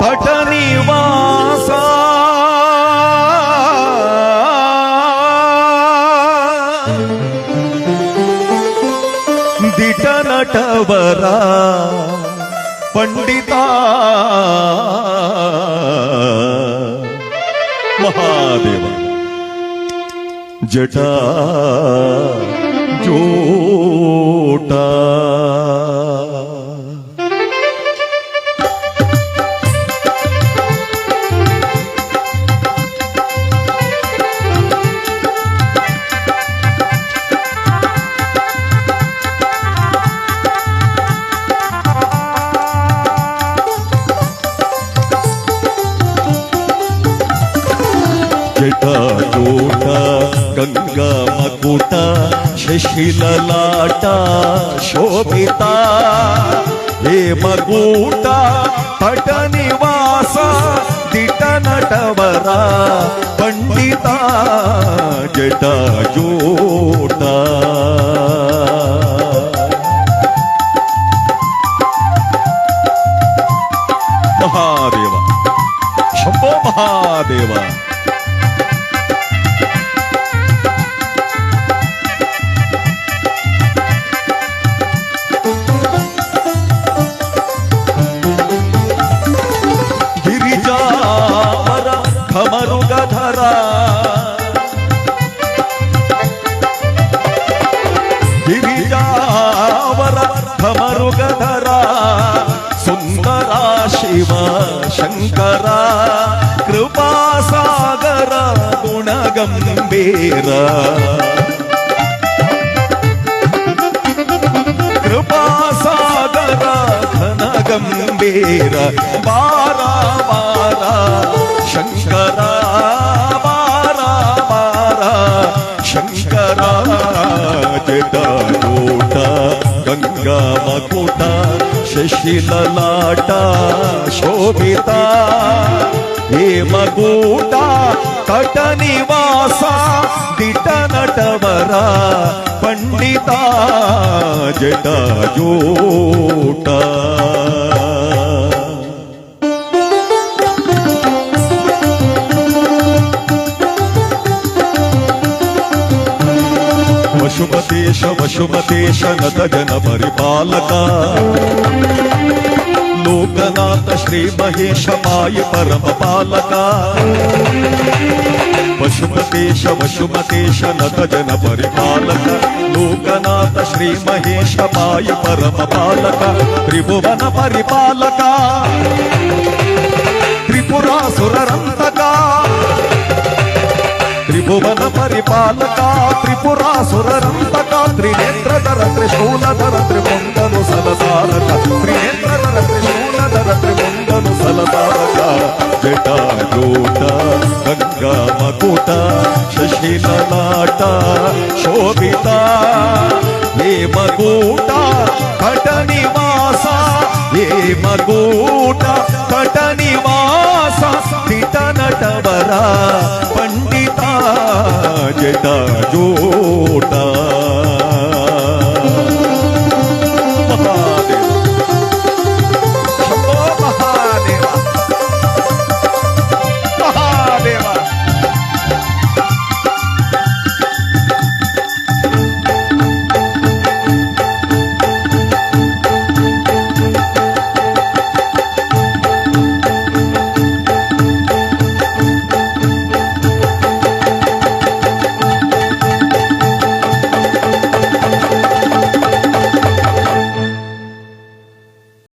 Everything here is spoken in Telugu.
పట నివాస దిట నటవరా పండిత. మహాదేవ. జటా జటాజూట గంగా మకుట శశిలలాట శోభిత హే మగూట పట నివాస దిట నటవరా పండిత జటాజూట మహాదేవ శంభో మహాదేవ ಗಿರಿಜಾವರ ಕಮರುಗಧರ ಸುಂದರ ಶಿವ ಶಂಕರ ಕೃಪಾಸಾಗರ ಗುಣಗಂಭೀರ ಕೃಪಾಸಾಗರ ಘನಗಂಭೀರ ಬಾರ ಬಾರ ಶಂಕರ ಬಾರ ಬಾರ ಶಂಕರ శంకర కోట గంగా మకుట శశిలలాట శోభిత ఏ మగూట కట నివాస దిట నటవర పండిత జటజూట వశుమతేశ వశుమతేశ నత జన పరిపాలక. లోకనాథ శ్రీ మహేశ మాయ పరమ పాలక. పశుపతేశ వశుమతేశ నత జన పరిపాలక. లోకనాథ శ్రీ మహేశ మాయ పరమ పాలక. త్రిభువన పరిపాలక. త్రిపురాసురంత భువన పరిపాలక త్రిపురాసురంతక త్రినేత్రధర త్రిశూలధర త్రిపుండను సలసారక త్రినేత్రధర త్రిశూలధర త్రిపుండను సలసారక జటాజూట గంగా మకుట శశిలలాట శోభిత ఏ మగూట కట నివాస ఏ మగూట కట నివాస పిట నటవర పండిత జటాజూట